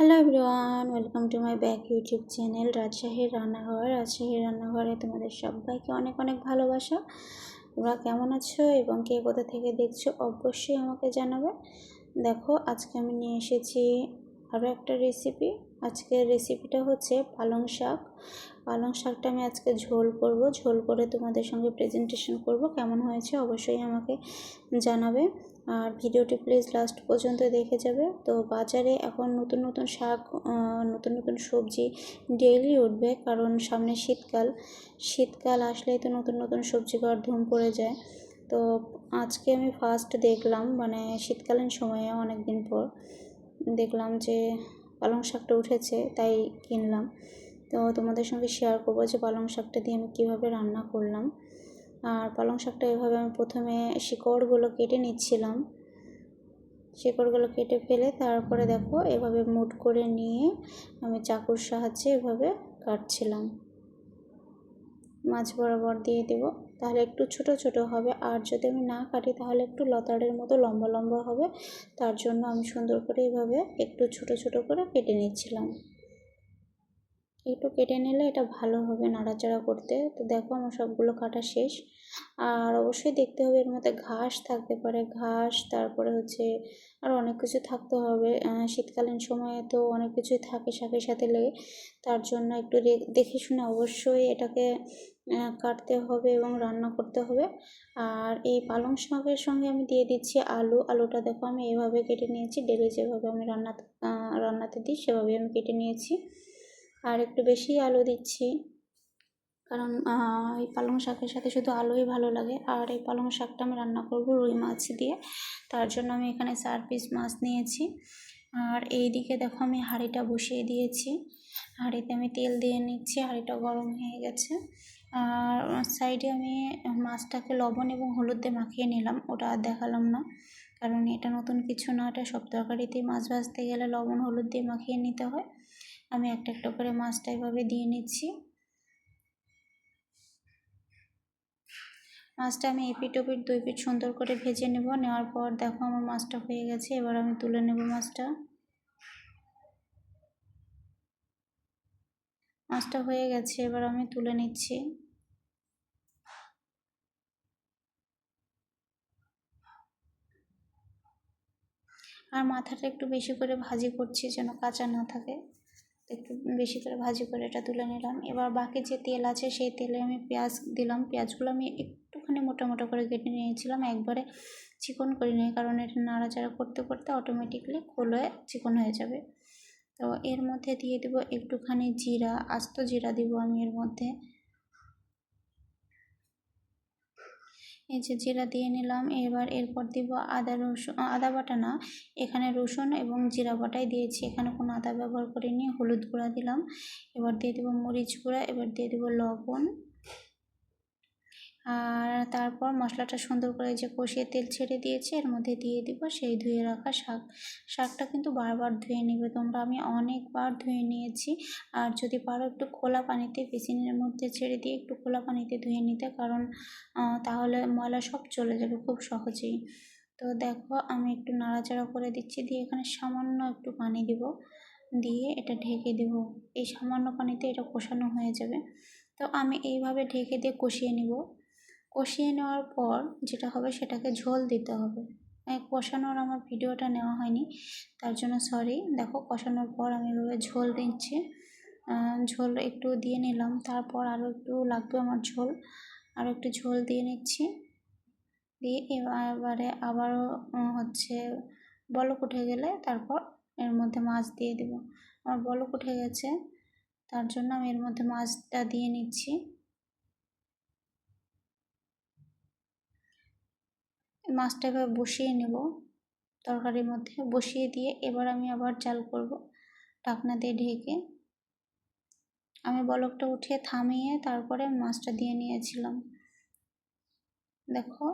Hello everyone welcome to my back YouTube channel রাজশাহীর রান্নাঘর রাজশাহীর রান্নাঘরে তোমাদের সবাইকে অনেক অনেক ভালোবাসা। তোমরা কেমন আছো এবং কে কোথা থেকে দেখছ অবশ্যই আমাকে জানাবে। দেখো, আজকে আমি নিয়ে এসেছি আরও একটা রেসিপি আজকের রেসিপিটা হচ্ছে পালং শাক। পালং শাকটা আমি আজকে ঝোল করব। ঝোল করে তোমাদের সঙ্গে প্রেজেন্টেশন করব। কেমন হয়েছে অবশ্যই আমাকে জানাবে। আর ভিডিওটি প্লিজ লাস্ট পর্যন্ত দেখে যাবে। তো বাজারে এখন নতুন নতুন শাক নতুন নতুন সবজি ডেইলি উঠবে। কারণ সামনে শীতকাল। শীতকাল আসলেই তো নতুন নতুন সবজি খাওয়ার ধুম পড়ে যায়। তো আজকে আমি ফার্স্ট দেখলাম মানে শীতকালীন সময়ে অনেক দিন পর দেখলাম যে পালং শাকটা উঠেছে, তাই কিনলাম। তো তোমাদের সঙ্গে শেয়ার করব যে পালং শাকটা দিয়ে আমি কীভাবে রান্না করলাম। আর পালং শাকটা এভাবে আমি প্রথমে শিকড়গুলো কেটে নিচ্ছিলাম। শিকড়গুলো কেটে ফেলে তারপরে দেখো এভাবে মুট করে নিয়ে আমি চাকুর সাহায্যে এভাবে কাটছিলাম। মাছ বরাবর দিয়ে দেব। তাহলে একটু ছোট ছোট হবে। আর যদি আমি না কাটি, তাহলে একটু লতাড়ের মতো লম্বা লম্বা হবে। তার জন্য আমি সুন্দর করে এভাবে একটু ছোট ছোট করে কেটে নিচ্ছিলাম। একটু কেটে নিলে এটা ভালো হবে নাড়াচাড়া করতে। তো দেখো আমার সবগুলো কাটা শেষ। আর অবশ্যই দেখতে হবে এর মধ্যে ঘাস থাকতে পারে। ঘাস, তারপরে হচ্ছে আর অনেক কিছু থাকতে হবে। শীতকালীন সময়ে তো অনেক কিছুই থাকে শাকের সাথে লেগে তার জন্য একটু দেখে শুনে অবশ্যই এটাকে কাটতে হবে এবং রান্না করতে হবে। আর এই পালং শাকের সঙ্গে আমি দিয়ে দিচ্ছি আলু। আলুটা দেখো আমি এভাবে কেটে নিয়েছি। ডেলি যেভাবে আমি রান্না রান্নাতে দিই সেভাবে আমি কেটে নিয়েছি। আর একটু বেশি আলু দিচ্ছি। কারণ এই পালং শাকের সাথে শুধু আলুই ভালো লাগে। আর এই পালং শাকটা আমি রান্না করব রুই মাছ দিয়ে। তার জন্য আমি এখানে চার পিস মাছ নিয়েছি। আর এই দিকে দেখো আমি হাঁড়িটা বসিয়ে দিয়েছি। হাঁড়িতে আমি তেল দিয়ে নিচ্ছি, হাঁড়িটা গরম হয়ে গেছে। আর সাইডে আমি মাছটাকে লবণ এবং হলুদ দিয়ে মাখিয়ে নিলাম। ওটা আর দেখালাম না। কারণ এটা নতুন কিছু না। এটা সব তরকারিতেই মাছ ভাজতে গেলে লবণ, হলুদ দিয়ে মাখিয়ে নিতে হয়। আমি একটা একটা করে মাছটা এভাবে দিয়ে নিচ্ছি। মাছটা আমি এপিট ওপিট দুই পিট সুন্দর করে ভেজে নেব। নেওয়ার পর দেখো আমার মাছটা হয়ে গেছে, এবার আমি তুলে নেব মাছটা। মাছটা হয়ে গেছে, এবার আমি তুলে নিচ্ছি। আর মাথাটা একটু বেশি করে ভাজি করছি যেন কাঁচা না থাকে। একটু বেশি করে ভাজি করে এটা তুলে নিলাম। এবার বাকি যে তেল আছে সেই তেলে আমি পেঁয়াজ দিলাম। পেঁয়াজগুলো আমি একটুখানি মোটা মোটা করে কেটে নিয়েছিলাম। একবারে চিকন করি নিই কারণ এটা নাড়াচাড়া করতে করতে অটোমেটিকলি খোলয়ে চিকন হয়ে যাবে। তো এর মধ্যে দিয়ে দেবো একটুখানি জিরা, আস্ত জিরা দিব আমি এর মধ্যে। এই যে জিরা দিয়ে নিলাম। এবার এরপর দিব আদা রসুন আদা বাটা না, এখানে রসুন এবং জিরা বাটাই দিয়েছি। এখানে কোনো আদা ব্যবহার করিনি, হলুদ গুঁড়া দিলাম। এবার দিয়ে দেবো মরিচ গুঁড়া, এবার দিয়ে দেবো লবণ। আর তারপর মশলাটা সুন্দর করে যে কষিয়ে তেল ছেড়ে দিয়েছি, এর মধ্যে দিয়ে দিব সেই ধুয়ে রাখা শাক। শাকটা কিন্তু বারবার ধুয়ে নেবে, তোমরা আমি অনেকবার ধুয়ে নিয়েছি। আর যদি পারো একটু খোলা পানিতে বেসিনের মধ্যে ছেড়ে দিয়ে একটু খোলা পানিতে ধুয়ে নিতে, কারণ তাহলে ময়লা সব চলে যাবে খুব সহজেই। তো দেখো, আমি একটু নাড়াচাড়া করে দিচ্ছি, দিয়ে এখানে সামান্য একটু পানি দিব। দিয়ে এটা ঢেকে দেব। এই সামান্য পানিতে এটা কষানো হয়ে যাবে। তো আমি এইভাবে ঢেকে দিয়ে কষিয়ে নিব। কষিয়ে নেওয়ার পর যেটা হবে সেটাকে ঝোল দিতে হবে। কষানোর আমার ভিডিওটা নেওয়া হয়নি, তার জন্য সরি দেখো, কষানোর পর আমি এভাবে ঝোল দিচ্ছি। ঝোল একটু দিয়ে নিলাম, তারপর আরও একটু লাগবে আমার ঝোল। আরও একটু ঝোল দিয়ে নিচ্ছি। দিয়ে এবারে আবারও হচ্ছে বলক উঠে গেলে তারপর এর মধ্যে মাছ দিয়ে দেব। আমার বলক উঠে গেছে, তার জন্য আমি এর মধ্যে মাছটা দিয়ে নিচ্ছি। মাছটা এবার বসিয়ে নেব, তরকারির মধ্যে বসিয়ে দিয়ে এবার আমি আবার জাল করব ঢাকনা দিয়ে ঢেকে। আমি বলকটা উঠিয়ে থামিয়ে তারপরে মাছটা দিয়ে নিয়েছিলাম। দেখো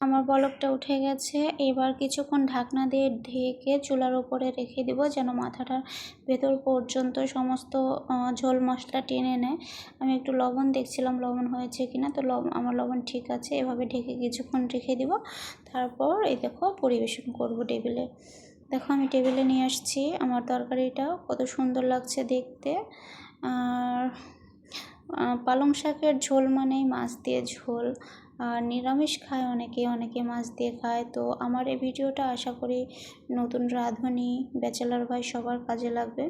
আমার বলকটা উঠে গেছে। এবার কিছুক্ষণ ঢাকনা দিয়ে ঢেকে চুলার উপরে রেখে দেবো যেন মাথাটার ভেতর পর্যন্ত সমস্ত ঝোল মশলা টেনে নেয়। আমি একটু লবণ দেখছিলাম, লবণ হয়েছে কিনা? তো আমার লবণ ঠিক আছে, এভাবে ঢেকে কিছুক্ষণ রেখে দিব। তারপর এই দেখো পরিবেশন করব টেবিলে। দেখো আমি টেবিলে নিয়ে আসছি আমার তরকারিটা কত সুন্দর লাগছে দেখতে। আর পালং শাকের ঝোল মানেই মাছ দিয়ে ঝোল, আর নিরামিষ খায় অনেকে অনেকে মাছ দিয়ে খায়। তো আমার এই ভিডিওটা আশা করি নতুন রাঁধুনি, ব্যাচেলার ভাই সবার কাজে লাগবে।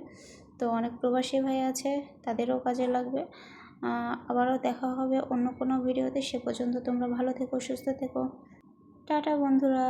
তো অনেক প্রবাসী ভাই আছে, তাদেরও কাজে লাগবে। আবারও দেখা হবে অন্য কোনো ভিডিওতে। সে পর্যন্ত তোমরা ভালো থেকো, সুস্থ থেকো। টাটা বন্ধুরা।